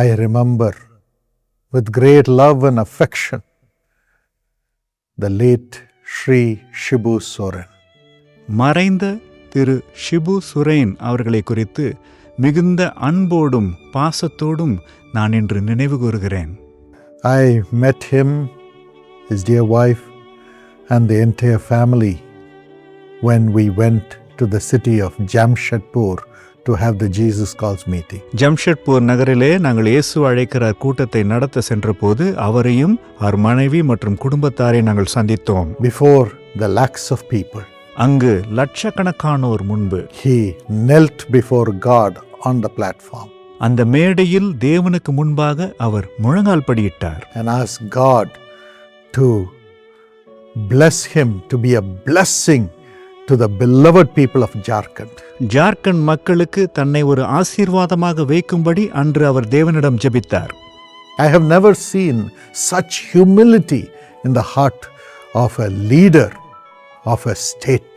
I remember with great love and affection the late Sri Shibu Soren. மறைந்த திரு ஷிபு சுரேன் அவர்களை குறித்து மிகுந்த அன்போடும் பாசத்தோடும் நான் இன்று நினைவு கூறுகிறேன் I met him, his dear wife, and the entire family when we went to the city of Jamshedpur to have the Jesus Calls meeting. Jamshedpur நகரிலே நாங்கள் இயேசு அழைக்கிறார் கூட்டத்தை நடத்த சென்றபோது அவரையும் அவர் மனைவி மற்றும் குடும்பத்தாரை நாங்கள் சந்தித்தோம். Before the lakhs of people, அங்கு லட்சக்கணக்கானோர் முன்பு. He knelt before God on the platform. அந்த மேடையில் தேவனுக்கு முன்பாக அவர் முழங்கால் படியிட்டார். And asked God to bless him to be a blessing to the beloved people of Jharkhand. Jharkhand மக்களுக்கு தன்னை ஒரு ஆசீர்வாதமாக வைக்கும்படி அன்று அவர் தேவனிடம் ஜெபித்தார் I have never seen such humility in the heart of a leader of a state.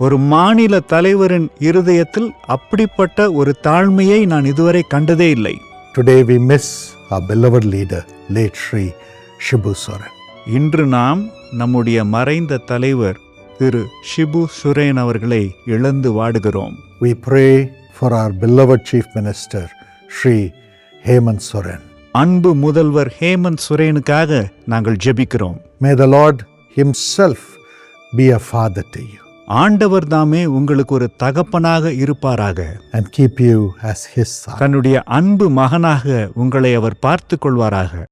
ஒரு மாநில தலைவரின் இருதயத்தில் அப்படிப்பட்ட ஒரு தாழ்மையை நான் இதுவரை கண்டதே இல்லை Today we miss our beloved leader, late Sri Shibu Soren. இன்று நாம் நம்முடைய மறைந்த தலைவர் திரு ஷிபு சுரேன் அவர்களை இழந்து வாடுகிறோம். We pray for our beloved Chief Minister, Sri Hemant Soren. அன்பு முதல்வர் ஹேமந்த் சுரேனுக்காக நாங்கள் ஜெபிக்கிறோம். May the Lord Himself be a father to you. ஆண்டவர் தாமே உங்களுக்கு ஒரு தகப்பனாக இருப்பாராக. And keep you as His son. தன்னுடைய அன்பு மகனாக உங்களை அவர் பார்த்து கொள்வாராக.